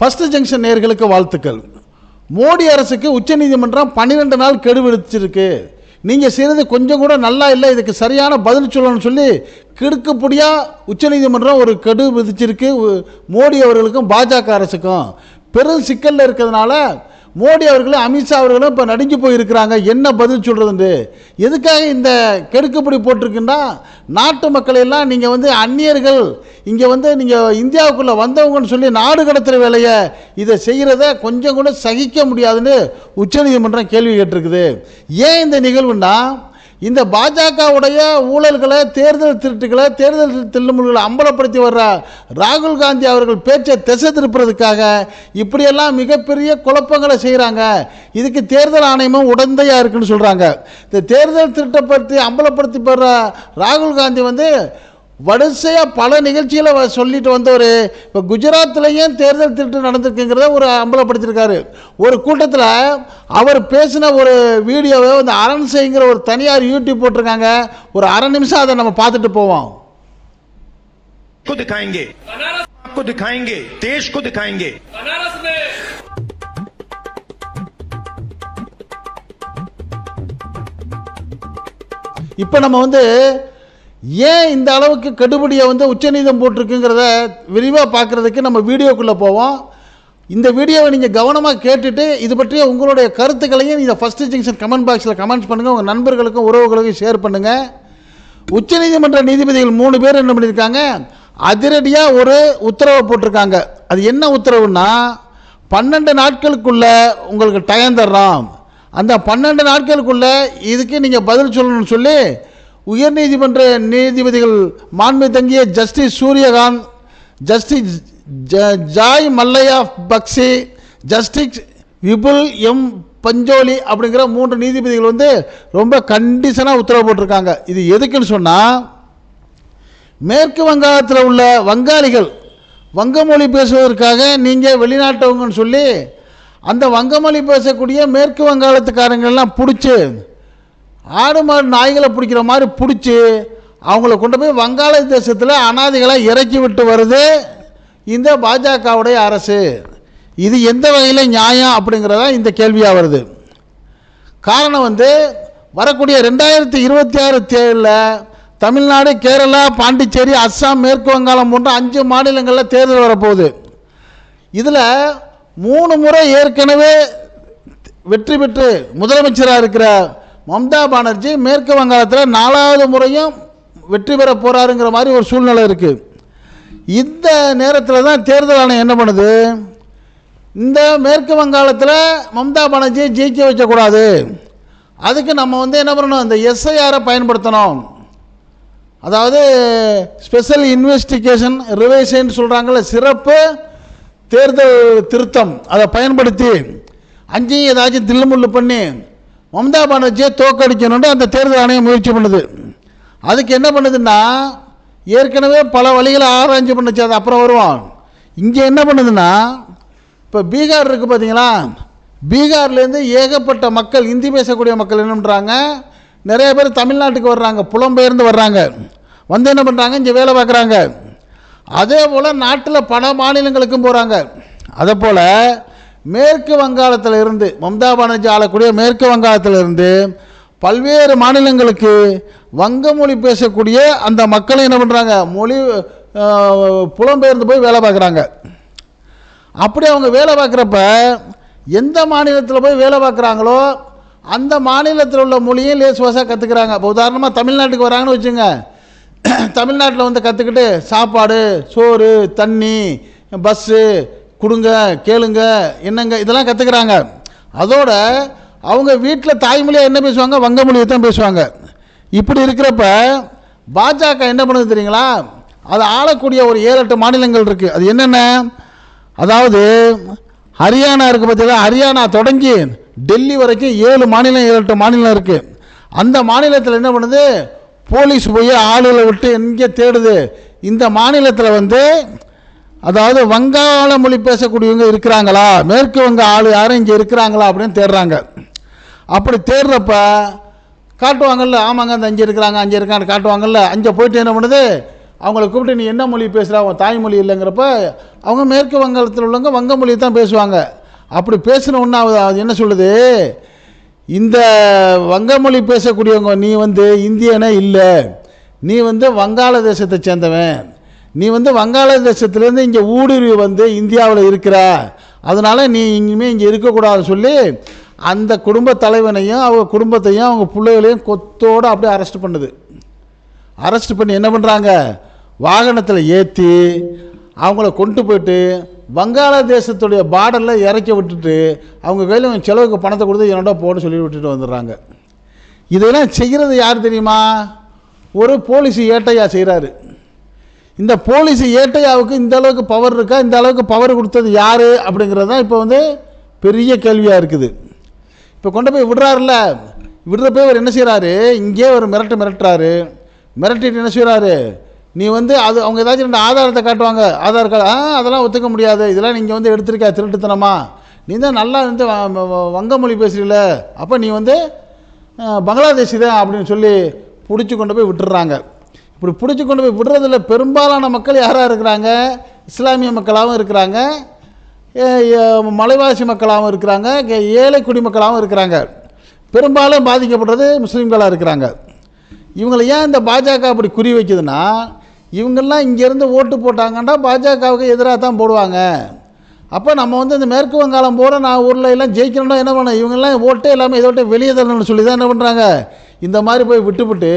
First junction நேயர்களுக்கு வாழ்த்துக்கள். மோடி அரசுக்கு உச்சநீதிமன்றம் பன்னிரெண்டு நாள் கெடு விதிச்சிருக்கு. நீங்கள் செய்கிறது கொஞ்சம் கூட நல்லா இல்லை இதுக்கு சரியான பதில் சொல்லணும்னு சொல்லி கிடுக்குப்படியாக உச்சநீதிமன்றம் ஒரு கெடு விதிச்சிருக்கு மோடி அவர்களுக்கும் பாஜக அரசுக்கும். பெரும் சிக்கலில் இருக்கிறதுனால மோடி அவர்களும் அமித்ஷா அவர்களும் இப்போ நடுங்கி போயிருக்கிறாங்க. என்ன பதில் சொல்கிறதுண்டு எதுக்காக இந்த கெடுக்குப்படி போட்டிருக்குன்னா நாட்டு மக்களை எல்லாம் நீங்கள் வந்து அந்நியர்கள் இங்கே வந்து நீங்கள் இந்தியாவுக்குள்ளே வந்தவங்கன்னு சொல்லி நாடு கடத்துகிற வேலையை இதை செய்கிறத கொஞ்சம் கூட சகிக்க முடியாதுன்னு உச்சநீதிமன்றம் கேள்வி கேட்டிருக்குது. ஏன் இந்த நிகழ்வுன்னா இந்த பாஜகவுடைய ஊழல்களை தேர்தல் திருட்டுகளை தேர்தல் தில்லுமுல்களை அம்பலப்படுத்தி வர்ற ராகுல் காந்தி அவர்கள் பேச்சை திசை திருப்புறதுக்காக இப்படியெல்லாம் மிகப்பெரிய குழப்பங்களை செய்கிறாங்க இதுக்கு தேர்தல் ஆணையமும் உடந்தையாக இருக்குன்னு சொல்கிறாங்க இந்த தேர்தல் திருட்டை பற்றி அம்பலப்படுத்தி வர்ற ராகுல் காந்தி வந்து வரிசையாக பல நிகழ்ச்சிகளை வ- சொல்லிட்டு வந்தவர் இப்போ குஜராத்லேயும் தேர்தல் திருட்டு நடந்திருக்குங்கிறத ஒரு அம்பலப்படுத்தியிருக்காரு ஒரு கூட்டத்தில் அவர் பேசின ஒரு வீடியோவை இந்த அரண்சைங்கிற ஒரு தனியார் யூடியூப் போட்டிருக்காங்க ஒரு அரை நிமிஷம் அதை நம்ம பார்த்துட்டு போவோம் को दिखाएंगे आपको दिखाएंगे देश को दिखाएंगे बनारस में இப்போ நம்ம வந்து ஏன் இந்த அளவுக்கு கெடுபடியை வந்து உச்சநீதம் போட்டிருக்குங்கிறத விரிவாக பார்க்குறதுக்கு நம்ம வீடியோக்குள்ளே போவோம். இந்த வீடியோவை நீங்கள் கவனமாக கேட்டுட்டு இது பற்றிய உங்களுடைய கருத்துக்களையும் நீங்கள் ஃபஸ்ட்டு ஜங்ஷன் கமெண்ட் பாக்ஸில் கமெண்ட்ஸ் பண்ணுங்கள் உங்கள் நண்பர்களுக்கும் உறவுகளுக்கும் ஷேர் பண்ணுங்கள் உச்சநீதிமன்ற நீதிபதிகள் மூணு பேர் என்ன பண்ணியிருக்காங்க? அதிரடியாக ஒரு உத்தரவை போட்டிருக்காங்க. அது என்ன உத்தரவுன்னா பன்னெண்டு நாட்களுக்குள்ளே உங்களுக்கு டயம் தர்றோம். அந்த பன்னெண்டு நாட்களுக்குள்ளே இதுக்கு நீங்கள் பதில் சொல்லணும்னு சொல்லி உயர்நீதிமன்ற நீதிபதிகள் மாண்பு தங்கிய ஜஸ்டிஸ் சூரியகாந்த் ஜஸ்டிஸ் ஜ- Joymalya Bagchi justice Vipul M Pancholi அப்படிங்கிற மூன்று நீதிபதிகள் வந்து ரொம்ப கண்டிஷனாக உத்தரவு போட்டிருக்காங்க. இது எதுக்குன்னு சொன்னால் மேற்கு வங்காளத்தில் உள்ள வங்காளிகள் வங்கமொழி பேசுவதற்காக நீங்கள் வெளிநாட்டவங்கன்னு சொல்லி அந்த வங்கமொழி பேசக்கூடிய மேற்கு வங்காளத்துக்காரங்கள்லாம் பிடிச்சி ஆடு மாடு நாய்களை பிடிக்கிற மாதிரி பிடிச்சி அவங்கள கொண்டு போய் வங்காள தேசத்தில் அனாதைகளை இறக்கி விட்டு வருது இந்த பாஜகவுடைய அரசு. இது எந்த வகையில் நியாயம் அப்படிங்கிறதா இந்த கேள்வியாக வருது. காரணம் வந்து வரக்கூடிய ரெண்டாயிரத்தி இருபத்தி ஆறு தேர்தலில் தமிழ்நாடு கேரளா பாண்டிச்சேரி அஸ்ஸாம் மேற்கு வங்காளம் போன்ற அஞ்சு மாநிலங்களில் தேர்தல் வரப்போகுது. இதில் மூணு முறை ஏற்கனவே வெற்றி பெற்று முதலமைச்சராக இருக்கிற மம்தா பானர்ஜி மேற்கு வங்காளத்தில் நாலாவது முறையும் வெற்றி பெற போகிறாருங்கிற மாதிரி ஒரு சூழ்நிலை இருக்குது இந்த நேரத்தில் தான் தேர்தல் ஆணையம் என்ன பண்ணுது? இந்த மேற்கு வங்காளத்தில் மம்தா பானர்ஜியை ஜெயிக்க வைக்கக்கூடாது. அதுக்கு நம்ம வந்து என்ன பண்ணணும்? இந்த எஸ்ஐஆரை பயன்படுத்தணும். அதாவது ஸ்பெஷல் இன்வெஸ்டிகேஷன் ரிவேஷன் சொல்கிறாங்கள சிறப்பு தேர்தல் திருத்தம். அதை பயன்படுத்தி அஞ்சையும் ஏதாச்சும் தில்லுமுள்ளு பண்ணி மம்தா பானர்ஜியை தோக்கடிக்கணும்னு அந்த தேர்தல் ஆணையம் முயற்சி பண்ணுது. அதுக்கு என்ன பண்ணுதுன்னா ஏற்கனவே பல வழிகளை ஆராய்ச்சி பண்ணுச்சு அது அப்புறம் வருவோம் இங்கே என்ன பண்ணுதுன்னா இப்போ பீகார் இருக்குது பார்த்தீங்களா பீகார்லேருந்து ஏகப்பட்ட மக்கள் ஹிந்தி பேசக்கூடிய மக்கள் என்ன பண்ணுறாங்க நிறைய பேர் தமிழ்நாட்டுக்கு வர்றாங்க புலம்பெயர்ந்து வர்றாங்க. வந்து என்ன பண்ணுறாங்க இங்கே வேலை பார்க்குறாங்க. அதே போல் நாட்டில் பல மாநிலங்களுக்கும் போகிறாங்க அதே போல் மேற்கு வங்காளத்தில் இருந்து மம்தா பானர்ஜி ஆளக்கூடிய மேற்கு வங்காளத்தில் இருந்து பல்வேறு மாநிலங்களுக்கு வங்க மொழி பேசக்கூடிய அந்த மக்களை என்ன பண்ணுறாங்க மொழி புலம்பெயர்ந்து போய் வேலை பார்க்குறாங்க. அப்படி அவங்க வேலை பார்க்குறப்ப எந்த மாநிலத்தில் போய் வேலை பார்க்குறாங்களோ அந்த மாநிலத்தில் உள்ள மொழியும் லேசுவாசாக கற்றுக்குறாங்க இப்போ உதாரணமாக தமிழ்நாட்டுக்கு வராங்கன்னு வச்சுங்க. தமிழ்நாட்டில் வந்து கற்றுக்கிட்டு சாப்பாடு சோறு தண்ணி பஸ்ஸு கொடுங்க கேளுங்க என்னங்க இதெல்லாம் கற்றுக்குறாங்க அதோட அவங்க வீட்டில் தாய்மொழியாக என்ன பேசுவாங்க? வங்க மொழியை தான் பேசுவாங்க. இப்படி இருக்கிறப்ப பாஜக என்ன பண்ணுது தெரியுங்களா? அது ஆளக்கூடிய ஒரு ஏழு எட்டு மாநிலங்கள் இருக்குது அது என்னென்ன? அதாவது ஹரியானா இருக்குது பார்த்தீங்களா ஹரியானா தொடங்கி டெல்லி வரைக்கும் ஏழு மாநிலம் ஏழு எட்டு மாநிலம் இருக்குது அந்த மாநிலத்தில் என்ன பண்ணுது? போலீஸ் போய் ஆளுகளை விட்டு எங்கே தேடுது? இந்த மாநிலத்தில் வந்து அதாவது வங்காள மொழி பேசக்கூடியவங்க இருக்கிறாங்களா? மேற்கு வங்க ஆள் யாரும் இங்கே இருக்கிறாங்களா அப்படின்னு தேடுறாங்க. அப்படி தேடுறப்ப காட்டுவாங்கல்ல ஆமாங்க அந்த அஞ்சு இருக்கிறாங்க அஞ்சு இருக்கான்னு காட்டுவாங்கல்ல அஞ்சை போயிட்டு என்ன பண்ணுது? அவங்கள கூப்பிட்டு நீ என்ன மொழி பேசுகிற அவங்க தாய்மொழி இல்லைங்கிறப்ப அவங்க மேற்கு வங்காளத்தில் உள்ளவங்க வங்க மொழி தான் பேசுவாங்க. அப்படி பேசின ஒன்றாவது அது என்ன சொல்லுது? இந்த வங்க மொழி பேசக்கூடியவங்க நீ வந்து இந்தியனே இல்லை. நீ வந்து வங்காள தேசத்தை சேர்ந்தவன். நீ வந்து வங்காளதேசத்துலேருந்து இங்கே ஊடுருவி வந்து இந்தியாவில் இருக்கிற அதனால் நீ இனிமேல் இங்கே இருக்கக்கூடாதுன்னு சொல்லி அந்த குடும்ப தலைவனையும் அவங்க குடும்பத்தையும் அவங்க பிள்ளைகளையும் கொத்தோடு அப்படியே அரெஸ்ட் பண்ணுது. அரெஸ்ட் பண்ணி என்ன பண்ணுறாங்க வாகனத்தில் ஏற்றி அவங்கள கொண்டு போயிட்டு வங்காளதேசத்துடைய பார்டரில் இறக்கி விட்டுட்டு அவங்க கையில் செலவுக்கு பணத்தை கொடுத்து என்னோட போன்னு சொல்லி விட்டுட்டு வந்துடுறாங்க. இதெல்லாம் செய்கிறது யார் தெரியுமா? ஒரு போலீஸ் ஏட்டையாக செய்கிறாரு இந்த போலீஸ் ஏட்டையாவுக்கு இந்த அளவுக்கு பவர் இருக்கா? இந்த அளவுக்கு பவர் கொடுத்தது யார்? அப்படிங்கிறது தான் இப்போ வந்து பெரிய கேள்வியாக இருக்குது. இப்போ கொண்டு போய் விடுறாருல்ல. விடுறப்ப இவர் என்ன செய்கிறாரு இங்கேயே ஒரு மிரட்டு மிரட்டுறாரு. மிரட்டிட்டு என்ன செய்கிறாரு நீ வந்து அது அவங்க ஏதாச்சும் ரெண்டு ஆதாரத்தை காட்டுவாங்க. ஆதார் கார்டு ஆ அதெல்லாம் ஒத்துக்க முடியாது. இதெல்லாம் நீங்கள் வந்து எடுத்திருக்கா திருட்டுத்தனமா? நீ தான் நல்லா வந்து வ- வ- வங்க மொழி பேசுறீல அப்போ நீ வந்து பங்களாதேஷி தான் அப்படின்னு சொல்லி பிடிச்சி கொண்டு போய் விட்டுறாங்க. இப்படி பிடிச்சி கொண்டு போய் விடுறதுல பெரும்பாலான மக்கள் யாராக இருக்கிறாங்க? இஸ்லாமிய மக்களாகவும் இருக்கிறாங்க. மலைவாசி மக்களாகவும் இருக்கிறாங்க. ஏழை குடிமக்களாகவும் இருக்கிறாங்க. பெரும்பாலும் பாதிக்கப்படுறது முஸ்லீம்களாக இருக்கிறாங்க. இவங்களை ஏன் இந்த பாஜக அப்படி குறி வைக்குதுன்னா இவங்கெல்லாம் இங்கேருந்து ஓட்டு போட்டாங்கன்னா பாஜகவுக்கு எதிராக தான் போடுவாங்க. அப்போ நம்ம வந்து இந்த மேற்கு வங்காளம் போகிற நான் ஊரில் எல்லாம் ஜெயிக்கணும்னா என்ன பண்ண இவங்கெல்லாம் ஓட்டே இல்லாமல் இதை விட்டு வெளியே தரணும்னு சொல்லி தான் என்ன பண்ணுறாங்க இந்த மாதிரி போய் விட்டுவிட்டு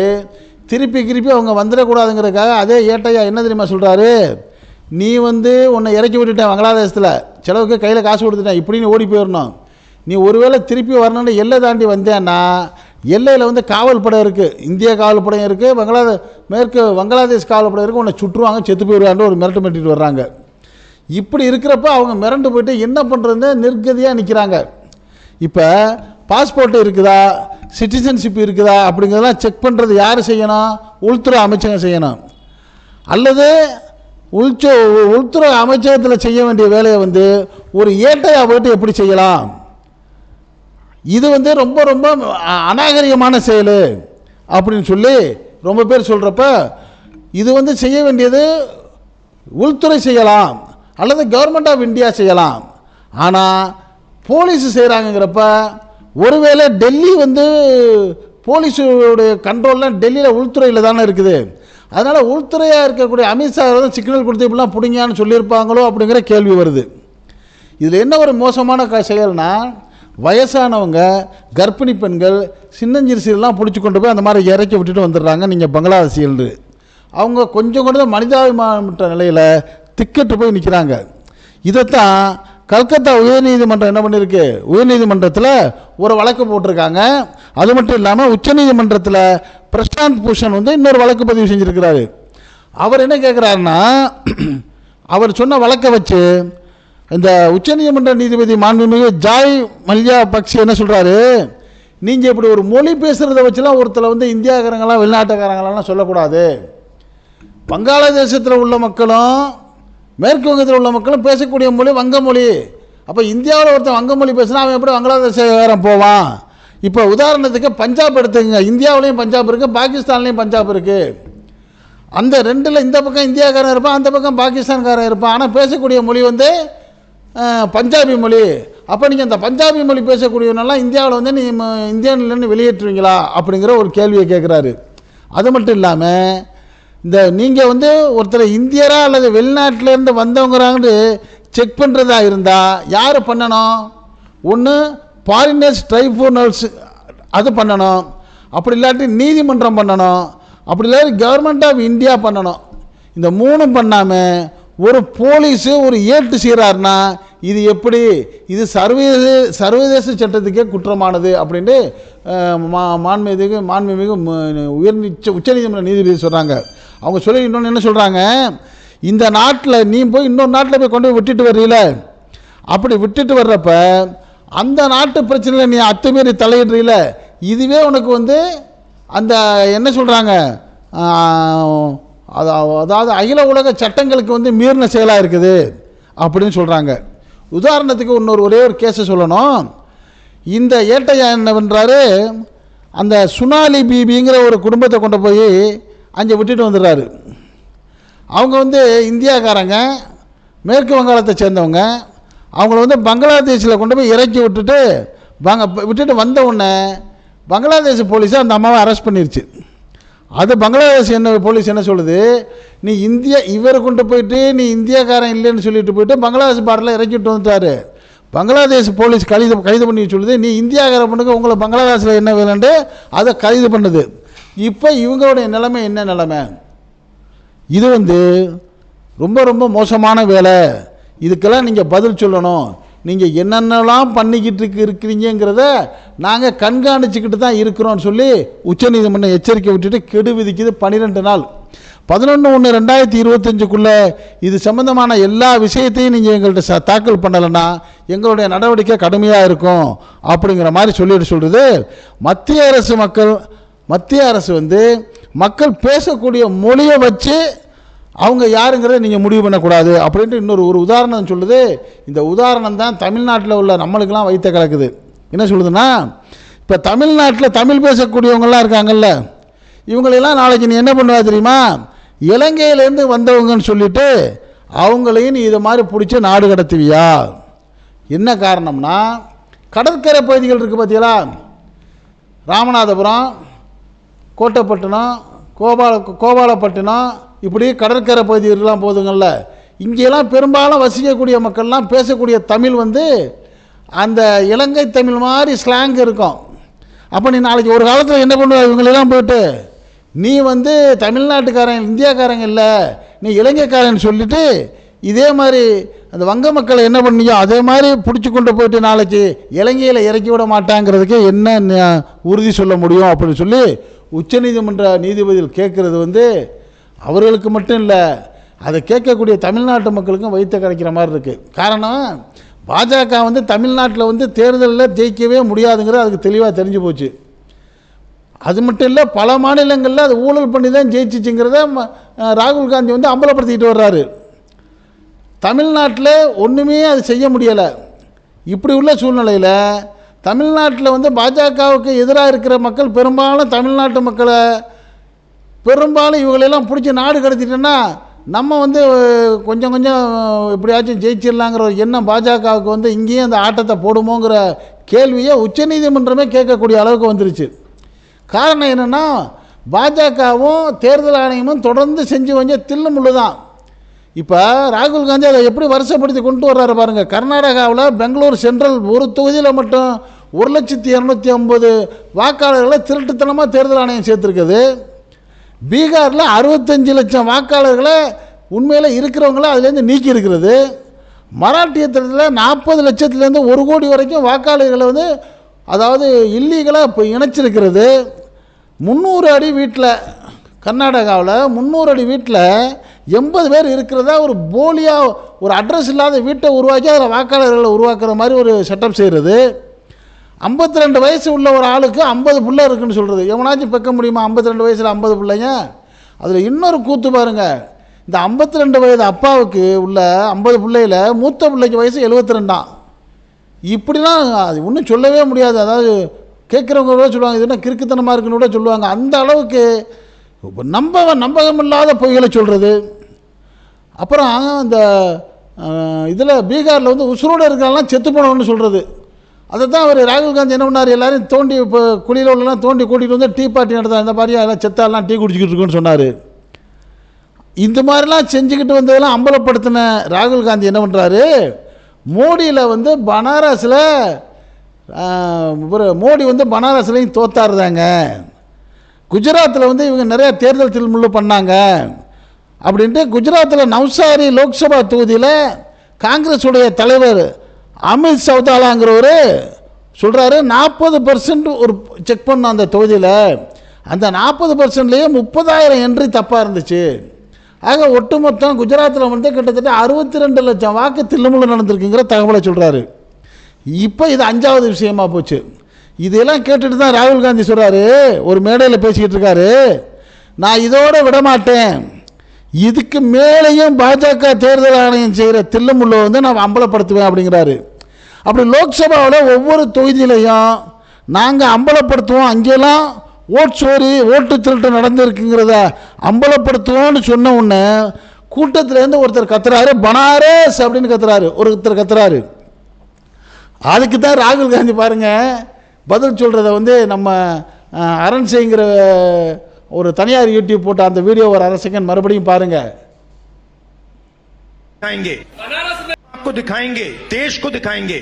திருப்பி திருப்பி அவங்க வந்துடக்கூடாதுங்கிறதுக்காக அதே ஏட்டையா என்ன தெரியுமா சொல்கிறாரு நீ வந்து உன்னை இறக்கி விட்டுட்டேன் வங்களாதேசத்தில். செலவுக்கு கையில் காசு கொடுத்துட்டேன் இப்படின்னு ஓடி போயிடணும் நீ ஒருவேளை திருப்பி வரணும்னு எல்லை தாண்டி வந்தேன்னா எல்லையில் வந்து காவல் படை இருக்குது இந்திய காவல் படம் இருக்குது பங்களாதே மேற்கு வங்களாதேஷ் காவல் படம் இருக்குது உன்னை சுற்றுவாங்க செத்து போயிடுவான்னு ஒரு மிரட்டு மிரட்டிட்டு வர்றாங்க. இப்படி இருக்கிறப்ப அவங்க மிரண்டு போயிட்டு என்ன பண்ணுறதுன்னு நிர்கதியாக நிற்கிறாங்க இப்போ பாஸ்போர்ட் இருக்குதா? சிட்டிசன்ஷிப் இருக்குதா அப்படிங்கிறதெல்லாம் செக் பண்ணுறது யார் செய்யணும்? உள்துறை அமைச்சகம் செய்யணும். அல்லது உள்சோ உள்துறை அமைச்சகத்தில் செய்ய வேண்டிய வேலையை வந்து ஒரு ஏட்டையாக போயிட்டு எப்படி செய்யலாம்? இது வந்து ரொம்ப ரொம்ப அநாகரிகமான செயல் அப்படின்னு சொல்லி ரொம்ப பேர் சொல்கிறப்ப இது வந்து செய்ய வேண்டியது உள்துறை செய்யலாம் அல்லது கவர்மெண்ட் ஆஃப் இந்தியா செய்யலாம். ஆனால் போலீஸ் செய்கிறாங்கங்கிறப்ப ஒருவேளை டெல்லி வந்து போலீஸுடைய கண்ட்ரோலில் டெல்லியில் உள்துறையில் தானே இருக்குது. அதனால் உள்துறையாக இருக்கக்கூடிய அமித்ஷா வந்து சிக்னல் கொடுத்து இப்படிலாம் பிடிங்கன்னு சொல்லியிருப்பாங்களோ அப்படிங்கிற கேள்வி வருது. இதில் என்ன ஒரு மோசமான க செயல்னா வயசானவங்க கர்ப்பிணி பெண்கள் சின்னஞ்சிறுசிலாம் பிடிச்சி கொண்டு போய் அந்த மாதிரி இறக்கி விட்டுட்டு வந்துடுறாங்க நீங்கள் பங்களாதேசியல்னு அவங்க கொஞ்சம் கூட மனிதாபிமான நிலையில் திக்கெட்டு போய் நிற்கிறாங்க இதைத்தான் கல்கத்தா உயர்நீதிமன்றம் என்ன பண்ணியிருக்கு உயர்நீதிமன்றத்தில் ஒரு வழக்கு போட்டிருக்காங்க. அது மட்டும் இல்லாமல் உச்சநீதிமன்றத்தில் பிரசாந்த் பூஷன் வந்து இன்னொரு வழக்கு பதிவு செஞ்சுருக்கிறாரு. அவர் என்ன கேட்குறாருன்னா அவர் சொன்ன வழக்கை வச்சு இந்த உச்சநீதிமன்ற நீதிபதி மாண்புமிகு ஜாய் மல்யா பக்ஷி என்ன சொல்கிறாரு நீங்கள் இப்படி ஒரு மொழி பேசுகிறத வச்சுலாம் ஒருத்தரை வந்து இந்தியாக்காரங்களாம் வெளிநாட்டுக்காரங்களாம் சொல்லக்கூடாது. வங்காளதேசத்தில் உள்ள மக்களும் மேற்கு வங்கத்தில் உள்ள மக்களும் பேசக்கூடிய மொழி வங்க மொழி அப்போ இந்தியாவில் ஒருத்தன் வங்க மொழி பேசினா அவன் எப்படி வங்காளதேசம் போவான்? இப்போ உதாரணத்துக்கு பஞ்சாப் எடுத்துக்கங்க இந்தியாவிலையும் பஞ்சாப் இருக்குது பாகிஸ்தான்லேயும் பஞ்சாப் இருக்குது அந்த ரெண்டில் இந்த பக்கம் இந்தியாக்காரன் இருப்பான் அந்த பக்கம் பாகிஸ்தான்காரன் இருப்பான். ஆனால் பேசக்கூடிய மொழி வந்து பஞ்சாபி மொழி. அப்போ நீங்கள் அந்த பஞ்சாபி மொழி பேசக்கூடியவனெல்லாம் இந்தியாவில் வந்து நீ ம- இந்தியன்லேருந்து வெளியேற்றுவீங்களா? அப்படிங்கிற ஒரு கேள்வியை கேட்குறாரு அது மட்டும் இல்லாமல் இந்த நீங்கள் வந்து ஒருத்தர் இந்தியரா அல்லது வெளிநாட்டிலேருந்து வந்தவங்கிறாங்கன்னு செக் பண்ணுறதா இருந்தால் யார் பண்ணணும்? ஒன்று ஃபாரினர்ஸ் ட்ரைபூனல்ஸ் அது பண்ணணும். அப்படி இல்லாட்டி நீதிமன்றம் பண்ணணும். அப்படி இல்லாட்டி கவர்மெண்ட் ஆஃப் இந்தியா பண்ணணும். இந்த மூணும் பண்ணாமல் ஒரு போலீஸு ஒரு ஏட்டு செய்கிறாருன்னா இது எப்படி? இது சர்வதேச சர்வதேச சட்டத்துக்கே குற்றமானது அப்படின்ட்டு மா மாண்புமிகு மாண்புமிகு உயர்நீச்ச உச்சநீதிமன்ற நீதிபதி சொல்கிறாங்க அவங்க சொல்லி இன்னொன்று என்ன சொல்கிறாங்க இந்த நாட்டில் நீ போய் இன்னொரு நாட்டில் போய் கொண்டு போய் விட்டுட்டு வர்றீல? அப்படி விட்டுட்டு வர்றப்ப அந்த நாட்டு பிரச்சனையில் நீ அத்துமீறி தலையிடுறீல? இதுவே உனக்கு வந்து அந்த என்ன சொல்கிறாங்க அதாவது அகில உலக சட்டங்களுக்கு வந்து மீறின செயலாக இருக்குது அப்படின்னு சொல்கிறாங்க உதாரணத்துக்கு இன்னொரு ஒரே ஒரு கேஸை சொல்லணும். இந்த ஏட்டையா என்ன பண்ணுறாரு அந்த சுனாலி பிபிங்கிற ஒரு குடும்பத்தை கொண்டு போய் அங்கே விட்டுட்டு வந்துடுறாரு. அவங்க வந்து இந்தியாக்காரங்க மேற்கு வங்காளத்தை சேர்ந்தவங்க. அவங்கள வந்து பங்களாதேஷில் கொண்டு போய் இறக்கி விட்டுட்டு பங்க விட்டுட்டு வந்த உடனே பங்களாதேஷ் போலீஸை அந்த அம்மாவை அரெஸ்ட் பண்ணிருச்சு. அது பங்களாதேஷ் என்ன போலீஸ் என்ன சொல்லுது? நீ இந்தியா இவரை கொண்டு போயிட்டு நீ இந்தியாக்காரன் இல்லைன்னு சொல்லிட்டு போயிட்டு பங்களாதேஷ் பாட்டில் இறக்கிட்டு வந்துட்டாரு. பங்களாதேஷ் போலீஸ் கைது கைது பண்ணி சொல்லுது நீ இந்தியாக்கார பண்ணுங்க உங்களை பங்களாதேஷில் என்ன வேணுண்டு அதை கைது பண்ணுது. இப்போ இவங்களுடைய நிலைமை என்ன நிலைமை? இது வந்து ரொம்ப ரொம்ப மோசமான வேலை. இதுக்கெல்லாம் நீங்கள் பதில் சொல்லணும். நீங்கள் என்னென்னலாம் பண்ணிக்கிட்டு இருக்கு இருக்கிறீங்கிறத நாங்கள் கண்காணிச்சுக்கிட்டு தான் இருக்கிறோம்னு சொல்லி உச்சநீதிமன்றம் எச்சரிக்கை விட்டுட்டு கெடு விதிக்குது பன்னிரெண்டு நாள். பதினொன்று ஒன்று ரெண்டாயிரத்தி இருபத்தஞ்சுக்குள்ளே இது சம்மந்தமான எல்லா விஷயத்தையும் நீங்கள் எங்கள்கிட்ட ச தாக்கல் பண்ணலைன்னா எங்களுடைய நடவடிக்கை கடுமையாக இருக்கும் அப்படிங்கிற மாதிரி சொல்லிட்டு சொல்கிறது மத்திய அரசு மக்கள் மத்திய அரசு வந்து மக்கள் பேசக்கூடிய மொழியை வச்சு அவங்க யாருங்கிறத நீங்கள் முடிவு பண்ணக்கூடாது. அப்படின்ட்டு இன்னொரு ஒரு உதாரணம் சொல்லுது. இந்த உதாரணம் தான் தமிழ்நாட்டில் உள்ள நம்மளுக்கெல்லாம் வைத்த கலக்குது. என்ன சொல்லுதுன்னா இப்போ தமிழ்நாட்டில் தமிழ் பேசக்கூடியவங்களாம் இருக்காங்கல்ல. இவங்களெல்லாம் நாளைக்கு நீ என்ன பண்ணுவா தெரியுமா? இலங்கையிலேருந்து வந்தவங்கன்னு சொல்லிட்டு அவங்களையும் நீ இதை மாதிரி பிடிச்சி நாடு கடத்துவியா? என்ன காரணம்னா கடற்கரை பகுதிகள் இருக்குது பார்த்தீங்களா ராமநாதபுரம் கோட்டைப்பட்டினம் கோபால கோபாலப்பட்டினம் இப்படி கடற்கரை பகுதிகளெலாம் போதுங்கள்ல இங்கெல்லாம் பெரும்பாலும் வசிக்கக்கூடிய மக்கள்லாம் பேசக்கூடிய தமிழ் வந்து அந்த இலங்கை தமிழ் மாதிரி ஸ்லாங் இருக்கும். அப்போ நீ நாளைக்கு ஒரு காலத்தில் என்ன பண்ணுவ? இவங்களெல்லாம் போயிட்டு நீ வந்து தமிழ்நாட்டுக்காரன் இந்தியாக்காரங்க இல்லை. நீ இலங்கைக்காரன் சொல்லிட்டு இதே மாதிரி அந்த வங்க மக்களை என்ன பண்ணியோ அதே மாதிரி பிடிச்சி கொண்டு போயிட்டு நாளைக்கு இலங்கையில் இறக்கி விட மாட்டாங்கிறதுக்கு என்ன உறுதி சொல்ல முடியும்? அப்படின்னு சொல்லி உச்சநீதிமன்ற நீதிபதிகள் கேட்குறது வந்து அவர்களுக்கு மட்டும் இல்லை அதை கேட்கக்கூடிய தமிழ்நாட்டு மக்களுக்கும் வைத்த கிடைக்கிற மாதிரி இருக்குது காரணம் பாஜக வந்து தமிழ்நாட்டில் வந்து தேர்தலில் ஜெயிக்கவே முடியாதுங்கிறது அதுக்கு தெளிவாக தெரிஞ்சு போச்சு. அது மட்டும் இல்லை பல மாநிலங்களில் அது ஊழல் பண்ணி தான் ஜெயிச்சிச்சுங்கிறத ராகுல் காந்தி வந்து அம்பலப்படுத்திக்கிட்டு வர்றாரு. தமிழ்நாட்டில் ஒன்றுமே அது செய்ய முடியலை. இப்படி உள்ள சூழ்நிலையில் தமிழ்நாட்டில் வந்து பாஜகவுக்கு எதிராக இருக்கிற மக்கள் பெரும்பாலும் தமிழ்நாட்டு மக்களை பெரும்பாலும் இவங்களெல்லாம் பிடிச்சி நாடு கடத்திட்டோன்னா நம்ம வந்து கொஞ்சம் கொஞ்சம் எப்படியாச்சும் ஜெயிச்சிடலாங்கிற ஒரு எண்ணம் பாஜகவுக்கு வந்து இங்கேயும் அந்த ஆட்டத்தை போடுமோங்கிற கேள்வியை உச்சநீதிமன்றமே கேட்கக்கூடிய அளவுக்கு வந்துருச்சு. காரணம் என்னென்னா பாஜகவும் தேர்தல் ஆணையமும் தொடர்ந்து செஞ்சு கொஞ்சம் தில்லு முள்ளு தான். இப்போ ராகுல் காந்தி அதை எப்படி வருஷப்படுத்தி கொண்டு வர்றாரு பாருங்கள் கர்நாடகாவில் பெங்களூர் சென்ட்ரல் ஒரு தொகுதியில் மட்டும் ஒரு லட்சத்தி இரநூத்தி ஐம்பது வாக்காளர்களை திருட்டுத்தனமாக தேர்தல் ஆணையம் சேர்த்துருக்குது. பீகாரில் அறுபத்தஞ்சு லட்சம் வாக்காளர்களை உண்மையில் இருக்கிறவங்கள அதுலேருந்து நீக்கி இருக்கிறது. மராட்டியத்தில் நாற்பது லட்சத்துலேருந்து ஒரு கோடி வரைக்கும் வாக்காளர்களை வந்து அதாவது இல்லீகலாக இப்போ இணைச்சிருக்கிறது. முந்நூறு அடி வீட்டில் கர்நாடகாவில் முந்நூறு அடி வீட்டில் எண்பது பேர் இருக்கிறதா ஒரு போலியாக ஒரு அட்ரஸ் இல்லாத வீட்டை உருவாக்கி அதில் வாக்காளர்களை உருவாக்குற மாதிரி ஒரு செட்டப் செய்கிறது 52 ரெண்டு வயசு உள்ள ஒரு ஆளுக்கு ஐம்பது பிள்ளை இருக்குன்னு சொல்கிறது எவனாச்சும் பெக்க முடியுமா? 52 ரெண்டு வயசில் ஐம்பது பிள்ளைங்க? அதில் இன்னொரு கூத்து பாருங்க. இந்த 52 ரெண்டு வயது அப்பாவுக்கு உள்ள ஐம்பது பிள்ளையில் மூத்த பிள்ளைக்கு வயசு 72 ரெண்டாம் இப்படிலாம் அது ஒன்றும் சொல்லவே முடியாது. அதாவது கேட்குறவங்க கூட சொல்லுவாங்க இது என்ன கிறுக்குத்தனமாக இருக்குன்னு கூட சொல்லுவாங்க. அந்த அளவுக்கு நம்ப நம்பகமில்லாத பொய்களை சொல்கிறது அப்புறம் இந்த இதில் பீகாரில் வந்து உசுரோடு இருக்கிறவங்களாம் செத்து போனவன்னு சொல்கிறது அதை தான் அவர் ராகுல் காந்தி என்ன பண்ணார்? எல்லாரும் தோண்டி இப்போ குளியில் உள்ளலாம் தோண்டி கூட்டிகிட்டு வந்து டீ பார்ட்டி நடத்தா இந்த மாதிரி எல்லாம் செத்தாலாம் டீ குடிச்சிக்கிட்டு இருக்குன்னு சொன்னார். இந்த மாதிரிலாம் செஞ்சுக்கிட்டு வந்ததெல்லாம் அம்பலப்படுத்தின ராகுல் காந்தி என்ன பண்ணுறாரு மோடியில் வந்து பனாரஸில் இவர் மோடி வந்து பனாரஸ்லையும் தோத்தாருதாங்க. குஜராத்தில் வந்து இவங்க நிறையா தேர்தல் திருமுள்ள பண்ணாங்க. அப்படின்ட்டு குஜராத்தில் நவ்சாரி லோக்சபா தொகுதியில் காங்கிரஸுடைய தலைவர் அமித் சௌதாலாங்கிறவர் சொல்கிறாரு நாற்பது பர்சன்ட் ஒரு செக் பண்ணோம் அந்த தொகுதியில். அந்த நாற்பது பர்சன்ட்லேயே முப்பதாயிரம் என்ட்ரி தப்பாக இருந்துச்சு. ஆக ஒட்டுமொத்தம் குஜராத்தில் வந்து கிட்டத்தட்ட அறுபத்தி ரெண்டு லட்சம் வாக்கு தில்லுமுள்ளு நடந்திருக்குங்கிற தகவலை சொல்கிறாரு இப்போ இது அஞ்சாவது விஷயமா போச்சு. இதெல்லாம் கேட்டுட்டு தான் ராகுல் காந்தி சொல்கிறாரு ஒரு மேடையில் பேசிக்கிட்டு இருக்காரு. நான் இதோட விட மாட்டேன் இதுக்கு மேலேயும் பாஜக தேர்தல் ஆணையம் செய்கிற தில்லுமுள்ள வந்து நான் அம்பலப்படுத்துவேன் அப்படிங்கிறாரு. அப்படி லோக்சபாவில் ஒவ்வொரு தொகுதியிலையும் நாங்கள் அம்பலப்படுத்துவோம். அங்கெல்லாம் ஓட்சோரி ஓட்டு திருட்டு நடந்துருக்குங்கிறத அம்பலப்படுத்துவோம்னு சொன்ன உடனே கூட்டத்திலேருந்து ஒருத்தர் கத்துறாரு பனாரஸ் அப்படின்னு கத்துறாரு. ஒருத்தர் கத்துறாரு. அதுக்கு தான் ராகுல் காந்தி பாருங்கள் பதில் சொல்கிறத வந்து நம்ம அரண் செய்ங்கிற ஒரு தனியார் யூடியூப் போட்ட அந்த வீடியோ ஒரு அரை மறுபடியும் பாருங்கள் இங்கே. आपको दिखाएंगे देश को दिखाएंगे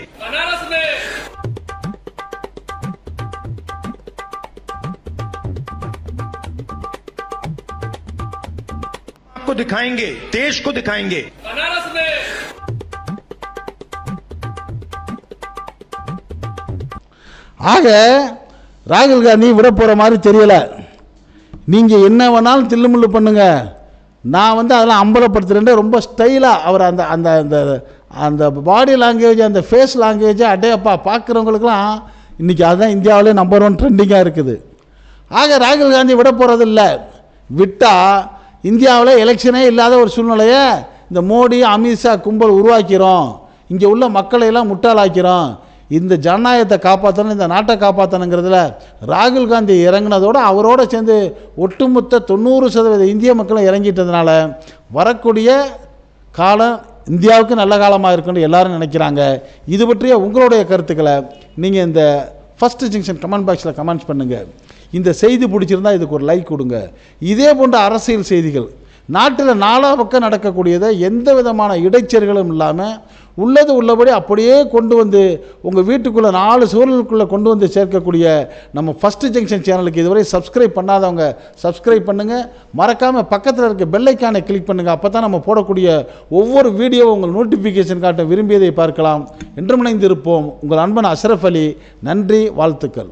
आपको दिखाएंगे देश को दिखाएंगे ஆக ராகுல் காந்தி விட போகிற மாதிரி தெரியல நீங்கள் என்ன வேணாலும் தில்லுமுள்ளு பண்ணுங்க நான் வந்து அதெல்லாம் அம்பலப்படுத்துகிறேன் ரொம்ப ஸ்டைலாக அவர் அந்த அந்த அந்த அந்த பாடி லாங்குவேஜ் அந்த ஃபேஸ் லாங்குவேஜ் அடையப்பா பார்க்குறவங்களுக்குலாம் இன்றைக்கி அதுதான் இந்தியாவிலே நம்பர் ஒன் ட்ரெண்டிங்காக இருக்குது. ஆக ராகுல் காந்தி விட போகிறதில்ல விட்டால் இந்தியாவில் எலெக்ஷனே இல்லாத ஒரு சூழ்நிலையை இந்த மோடி அமித்ஷா கும்பல் உருவாக்கிறோம். இங்கே உள்ள மக்களை எல்லாம் முட்டாளாக்கிறோம். இந்த ஜனநாயகத்தை காப்பாற்றணும் இந்த நாட்டை காப்பாற்றணுங்கிறதுல ராகுல் காந்தி இறங்குனதோட அவரோட சேர்ந்து ஒட்டுமொத்த தொண்ணூறு சதவீத இந்திய மக்களும் இறங்கிட்டதுனால வரக்கூடிய காலம் இந்தியாவுக்கு நல்ல காலமாக இருக்குன்னு எல்லாரும் நினைக்கிறாங்க. இது பற்றிய உங்களுடைய கருத்துக்களை நீங்கள் இந்த ஃபஸ்ட்டு ஜங்ஷன் கமெண்ட் பாக்ஸில் கமெண்ட்ஸ் பண்ணுங்கள் இந்த செய்தி பிடிச்சிருந்தா இதுக்கு ஒரு லைக் கொடுங்க. இதே போன்ற அரசியல் செய்திகள் நாட்டில் நாலா பக்கம் நடக்கக்கூடியதை எந்த விதமான இடைச்சல்களும் இல்லாமல் உள்ளது உள்ளபடி அப்படியே கொண்டு வந்து உங்கள் வீட்டுக்குள்ளே நாலு சூழலுக்குள்ளே கொண்டு வந்து சேர்க்கக்கூடிய நம்ம ஃபஸ்ட்டு ஜங்ஷன் சேனலுக்கு இதுவரை சப்ஸ்கிரைப் பண்ணாதவங்க சப்ஸ்கிரைப் பண்ணுங்கள் மறக்காமல் பக்கத்தில் இருக்க பெல்லைக்கானை கிளிக் பண்ணுங்கள் அப்போ தான் நம்ம போடக்கூடிய ஒவ்வொரு வீடியோவும் உங்கள் நோட்டிஃபிகேஷன் காட்ட விரும்பியதை பார்க்கலாம். என்றும் இணைந்திருப்போம் உங்கள் அன்பன் அஷ்ரஃப் அலி. நன்றி வாழ்த்துக்கள்.